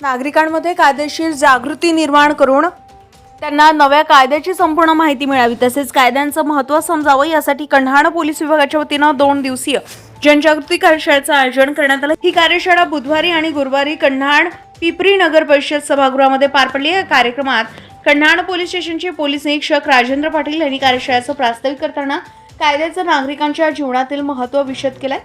नागरिकांमध्ये कायदेशीर जागृती निर्माण करून त्यांना नव्या कायद्याची संपूर्ण माहिती मिळावी तसेच कायद्यांचं महत्त्व समजावं यासाठी कन्हाण पोलीस विभागाच्या वतीनं दोन दिवसीय जनजागृती कार्यशाळेचं आयोजन करण्यात आलं. ही कार्यशाळा बुधवारी आणि गुरुवारी कन्हाण पिपरी नगर परिषद सभागृहामध्ये पार पडली. या कार्यक्रमात कन्हाण पोलीस स्टेशनचे पोलीस निरीक्षक राजेंद्र पाटील यांनी कार्यशाळेचं प्रास्ताविक करताना कायद्याचं नागरिकांच्या जीवनातील महत्त्व विशद केलंय.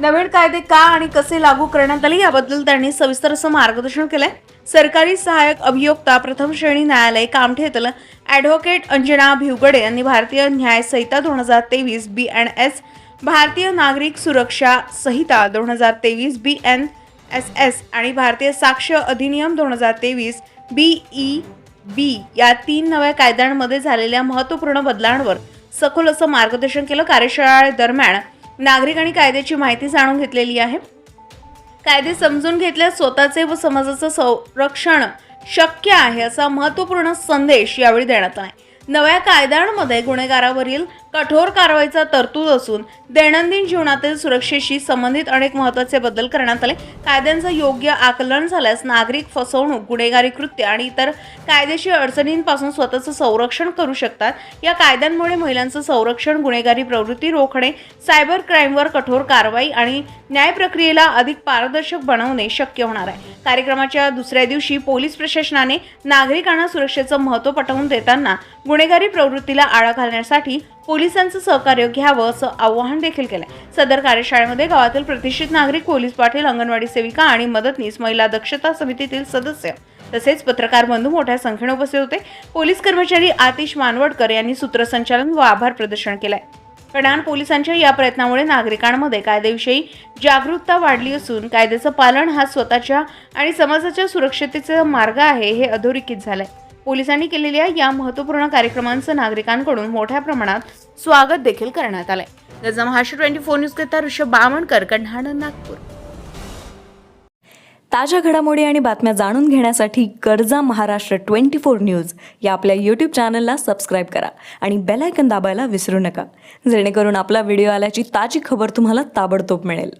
नवीन कायदे का आणि कसे लागू करण्यात आले याबद्दल त्यांनी सविस्तर असं मार्गदर्शन केलंय. सरकारी सहाय्यक अभियोक्ता प्रथम श्रेणी न्यायालय कामठेतील ॲडव्होकेट अंजना भिवगडे यांनी भारतीय न्याय संहिता दोन हजार तेवीस बी एन एस भारतीय नागरिक सुरक्षा संहिता दोन हजार तेवीस बी एन एस एस आणि भारतीय साक्ष अधिनियम दोन हजार तेवीस बी ई बी या तीन नव्या कायद्यांमध्ये झालेल्या महत्त्वपूर्ण बदलांवर सखोल असं मार्गदर्शन केलं कार्यशाळेदरम्यान नागरिकांनी कायद्याची माहिती जाणून घेतलेली आहे. कायदे समजून घेतल्यास स्वतःचे व समाजाचं संरक्षण शक्य आहे असा महत्त्वपूर्ण संदेश यावेळी देण्यात आला नव्या कायद्यांमध्ये गुन्हेगारावरील कठोर कारवाईचा तरतूद असून दैनंदिन जीवनातील सुरक्षेशी संबंधित अनेक महत्त्वाचे बदल करण्यात आले. कायद्यांचं योग्य आकलन झाल्यास नागरिक फसवणूक गुन्हेगारी कृत्य आणि इतर कायदेशीर अडचणींपासून स्वतःचं संरक्षण करू शकतात. या कायद्यांमुळे महिलांचं संरक्षण गुन्हेगारी प्रवृत्ती रोखणे सायबर क्राईमवर कठोर कारवाई आणि न्याय प्रक्रियेला अधिक पारदर्शक बनवणे शक्य होणार आहे. कार्यक्रमाच्या दुसऱ्या दिवशी पोलीस प्रशासनाने नागरिकांना सुरक्षेचं महत्त्व पटवून देताना गुन्हेगारी प्रवृत्तीला आळा घालण्यासाठी पोलिसांचं सहकार्य घ्यावं असं आवाहन देखील केलंय. सदर कार्यशाळेमध्ये गावातील प्रतिष्ठित नागरिक पोलीस पाटील अंगणवाडी सेविका आणि मदतनीस महिला दक्षता समितीतील सदस्य. तसेच पत्रकार बंधू मोठ्या संख्येने उपस्थित होते. पोलीस कर्मचारी आतिश मानवडकर यांनी सूत्रसंचालन व आभार प्रदर्शन केलंय. कडाण पोलिसांच्या या प्रयत्नामुळे नागरिकांमध्ये कायद्याविषयी जागरूकता वाढली असून कायद्याचं पालन हा स्वतःच्या आणि समाजाच्या सुरक्षतेचा मार्ग आहे हे अधोरेखित झालंय. पोलिसांनी केलेल्या या महत्त्वपूर्ण कार्यक्रमांचं नागरिकांकडून मोठ्या प्रमाणात स्वागत देखील करण्यात आलंय. गजा महाराष्ट्र ट्वेंटी फोर न्यूज करता ऋषभ बामणकर कन्हाण नागपूर. ताज्या घडामोडी आणि बातम्या जाणून घेण्यासाठी गरजा महाराष्ट्र ट्वेंटी फोर न्यूज या आपल्या यूट्यूब चॅनलला सबस्क्राईब करा आणि बेलायकन दाबायला विसरू नका. जेणेकरून आपला व्हिडिओ आल्याची ताजी खबर तुम्हाला ताबडतोब मिळेल.